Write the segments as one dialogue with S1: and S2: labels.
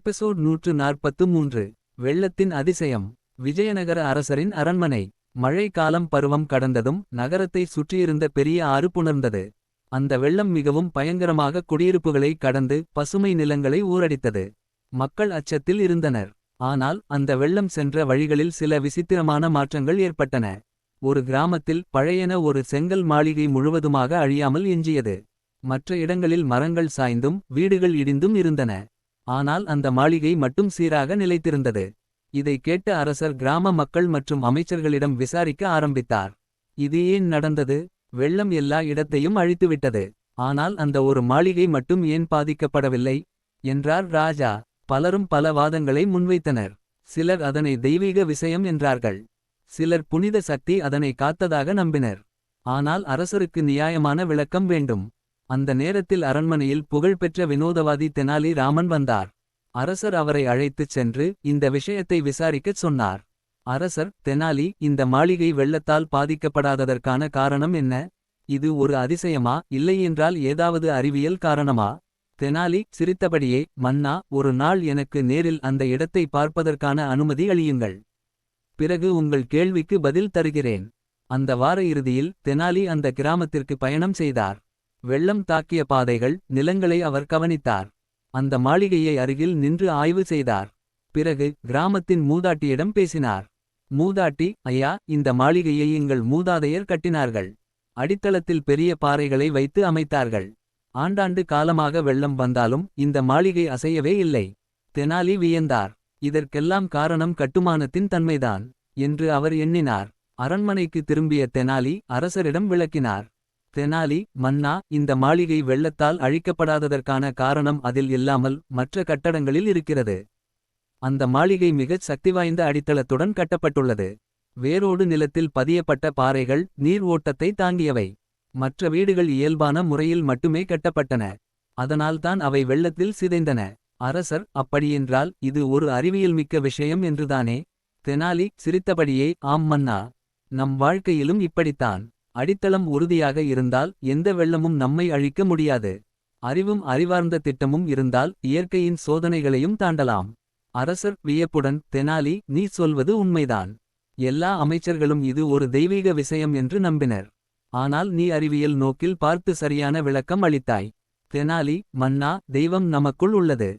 S1: Episode நூற்று நாற்பத்து மூன்று வெள்ளத்தின் அதிசயம். விஜயநகர அரசரின் அரண்மனை மழை காலம் பருவம் கடந்ததும் நகரத்தை சுற்றியிருந்த பெரிய ஆறு புணர்ந்தது. அந்த வெள்ளம் மிகவும் பயங்கரமாக குடியிருப்புகளை கடந்து பசுமை நிலங்களை ஊரடித்தது. மக்கள் அச்சத்தில் இருந்தனர். ஆனால் அந்த வெள்ளம் சென்ற வழிகளில் சில விசித்திரமான மாற்றங்கள் ஏற்பட்டன. ஒரு கிராமத்தில் பழையன ஒரு செங்கல் மாளிகை முழுவதுமாக அழியாமல் எஞ்சியது. மற்ற இடங்களில் மரங்கள் சாய்ந்தும் வீடுகள் இடிந்தும் இருந்தன. ஆனால் அந்த மாளிகை மட்டும் சீராக நிலைத்திருந்தது. இதை கேட்ட அரசர் கிராம மக்கள் மற்றும் அமைச்சர்களிடம் விசாரிக்க ஆரம்பித்தார். இது ஏன் நடந்தது? வெள்ளம் எல்லா இடத்தையும் அழித்துவிட்டது. ஆனால் அந்த ஒரு மாளிகை மட்டும் ஏன் பாதிக்கப்படவில்லை? என்றார் ராஜா. பலரும் பல வாதங்களை முன்வைத்தனர். சிலர் அதனை தெய்வீக விஷயம் என்றார்கள். சிலர் புனித சக்தி அதனை காத்ததாக நம்பினர். ஆனால் அரசருக்கு நியாயமான விளக்கம் வேண்டும். அந்த நேரத்தில் அரண்மனையில் புகழ்பெற்ற வினோதவாதி தெனாலி ராமன் வந்தார். அரசர் அவரை அழைத்துச் சென்று இந்த விஷயத்தை விசாரிக்கச் சொன்னார். அரசர் தெனாலி இந்த மாளிகை வெள்ளத்தால் பாதிக்கப்படாததற்கான காரணம் என்ன? இது ஒரு அதிசயமா? இல்லையென்றால் ஏதாவது அறிவியல் காரணமா? தெனாலி சிரித்தபடியே மன்னா ஒரு நாள் எனக்கு நேரில் அந்த இடத்தை பார்ப்பதற்கான அனுமதி அளியுங்கள். பிறகு உங்கள் கேள்விக்கு பதில் தருகிறேன். அந்த வார இறுதியில் தெனாலி அந்த கிராமத்திற்கு பயணம் செய்தார். வெள்ளம் தாக்கிய பாதைகள் நிலங்களை அவர் கவனித்தார். அந்த மாளிகையை அருகில் நின்று ஆய்வு செய்தார். பிறகு கிராமத்தின் மூதாட்டியிடம் பேசினார். மூதாட்டி ஐயா இந்த மாளிகையை எங்கள் மூதாதையர் கட்டினார்கள். அடித்தளத்தில் பெரிய பாறைகளை வைத்து அமைத்தார்கள். ஆண்டாண்டு காலமாக வெள்ளம் வந்தாலும் இந்த மாளிகை அசையவே இல்லை. தெனாலி வியந்தார். இதற்கெல்லாம் காரணம் கட்டுமானத்தின் தன்மைதான் என்று அவர் எண்ணினார். அரண்மனைக்கு திரும்பிய தெனாலி அரசரிடம் விளக்கினார். தெனாலி மன்னா இந்த மாளிகை வெள்ளத்தால் அழிக்கப்படாததற்கான காரணம் அதில் இல்லாமல் மற்ற கட்டடங்களில் இருக்கிறது. அந்த மாளிகை மிகச் சக்திவாய்ந்த அடித்தளத்துடன் கட்டப்பட்டுள்ளது. வேரோடு நிலத்தில் பதியப்பட்ட பாறைகள் நீர் ஓட்டத்தை தாங்கியவை. மற்ற வீடுகள் இயல்பான முறையில் மட்டுமே கட்டப்பட்டன. அதனால்தான் அவை வெள்ளத்தில் சிதைந்தன. அரசர் அப்படியென்றால் இது ஒரு அறிவியல்மிக்க விஷயம் என்றுதானே? தெனாலி சிரித்தபடியே ஆம் மன்னா. நம் வாழ்க்கையிலும் இப்படித்தான். அடித்தளம் உறுதியாக இருந்தால் எந்த வெள்ளமும் நம்மை அழிக்க முடியாது. அறிவும் அறிவார்ந்த திட்டமும் இருந்தால் இயற்கையின் சோதனைகளையும் தாண்டலாம். அரசர் வியப்புடன் தெனாலி நீ சொல்வது உண்மைதான். எல்லா அமைச்சர்களும் இது ஒரு தெய்வீக விஷயம் என்று நம்பினர். ஆனால் நீ அறிவியல் நோக்கில் பார்த்து சரியான விளக்கம் அளித்தாய். தெனாலி மன்னா தெய்வம் நமக்குள் உள்ளது.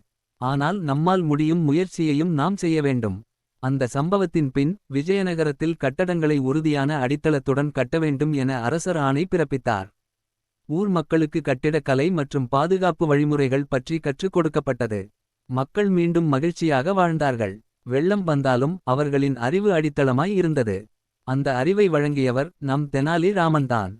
S1: ஆனால் நம்மால் முடியும் முயற்சியையும் நாம் செய்ய வேண்டும். அந்த சம்பவத்தின் பின் விஜயநகரத்தில் கட்டடங்களை உறுதியான அடித்தளத்துடன் கட்ட வேண்டும் என அரசர் ஆணை பிறப்பித்தார். ஊர் மக்களுக்கு கட்டிடக்கலை மற்றும் பாதுகாப்பு வழிமுறைகள் பற்றி கற்றுக் கொடுக்கப்பட்டது. மக்கள் மீண்டும் மகிழ்ச்சியாக வாழ்ந்தார்கள். வெள்ளம் வந்தாலும் அவர்களின் அறிவு அடித்தளமாய் இருந்தது. அந்த அறிவை வழங்கியவர் நம் தெனாலி ராமன்தான்.